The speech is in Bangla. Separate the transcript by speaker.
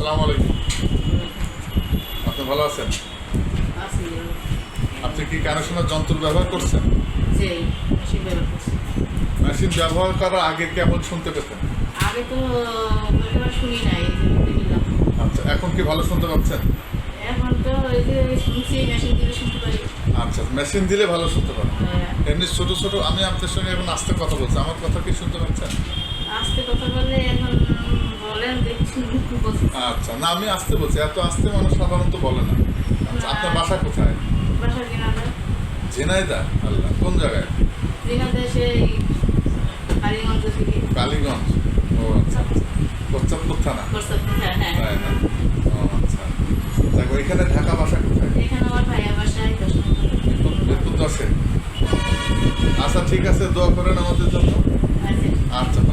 Speaker 1: আসসালামু আলাইকুম। আপনি ভালো আছেন? আপনি কি কানে শোনার যন্ত্র ব্যবহার করছেন?
Speaker 2: মেশিন ব্যবহার
Speaker 1: করার আগে কেমন শুনতে পেতেন?
Speaker 2: আগে তো শুনি নাই
Speaker 1: আচ্ছা এখন কি ভালো শুনতে পাচ্ছেন?
Speaker 2: এখন তো এই যে শুনছি মেশিন দিলে শুনতে পারি
Speaker 1: আচ্ছা মেশিন দিলে ভালো শুনতে পারেন
Speaker 2: হ্যাঁ,
Speaker 1: এমনি ছোট ছোট আমি আপনার সঙ্গে এখন আস্তে কথা বলছি। আমার কথা কি শুনতে পাচ্ছেন?
Speaker 2: আস্তে কথা বললে এখন
Speaker 1: আচ্ছা না আমি আসতে বলছি। এত আসতে মানুষ সাধারণত বলে না। আচ্ছা আপনার বাসা কোথায়? ঝিনাইদা? আল্লাহ কোন জায়গায়?
Speaker 2: কালীগঞ্জ
Speaker 1: ও আচ্ছা। কোচ্চাপুর থানা?
Speaker 2: হ্যাঁ।
Speaker 1: তাই না? ও আচ্ছা। দেখো এখানে ঢাকা বাসা কোথায়?
Speaker 2: দশ
Speaker 1: আচ্ছা ঠিক আছে দোয়া করেন আমাদের জন্য। আচ্ছা। থাকবেন